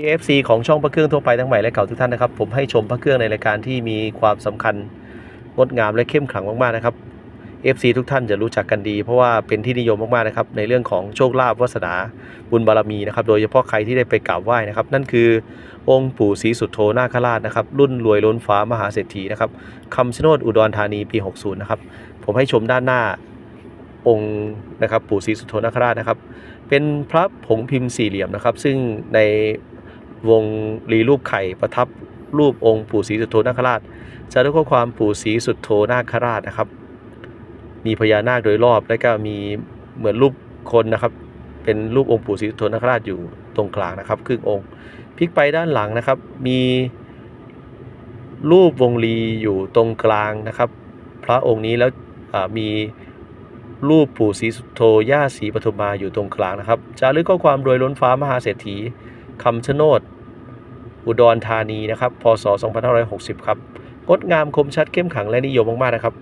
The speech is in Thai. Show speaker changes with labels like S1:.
S1: AFC ของช่องพระเครื่องทั่วไปทั้งใหม่และเก่าทุกท่านนะครับ ผมให้ชมพระเครื่องในรายการที่มีความสำคัญงดงามและเข้มขลังมากๆนะครับ FC ทุกท่านจะรู้จักกันดี เพราะว่าเป็นที่นิยมมากๆนะครับในเรื่องของโชคลาภวาสนาบุญบารมีนะครับโดยเฉพาะใครที่ได้ไปกราบไหว้นะครับ นั่นคือองค์ปู่ศรีสุโธนาคราชนะครับรุ่นรวยล้นฟ้ามหาเศรษฐีนะครับคำชะโนดอุดรธานีปี 60 นะครับ ผมให้ชมด้านหน้าองค์นะครับปู่ศรีสุโธนาคราชนะครับ เป็นพระผงพิมพ์สี่เหลี่ยมนะครับ ซึ่งใน วงรีรูปไข่ประทับรูปองค์ปู่ศรีสุโธนาคราช จะด้วยข้อความปู่ศรีสุโธนาคราชนะครับ มีพญานาคโดยรอบและก็มีเหมือนรูปคนนะครับ เป็นรูปองค์ปู่ศรีสุโธนาคราชอยู่ตรงกลางนะครับครึ่งองค์พลิกไปด้านหลังนะครับ มีรูปวงลีอยู่ตรงกลางนะครับ พระองค์นี้แล้วมีรูปปู่ศรีสุโธย่าศรีปฐุมมาอยู่ตรงกลางนะครับ จารึกข้อความรวยล้นฟ้ามหาเศรษฐีคำชะโนด อุดรธานีนะครับ พศ 2560 ครับ งดงามคมชัดเข้มขังและนิยมมากๆนะครับ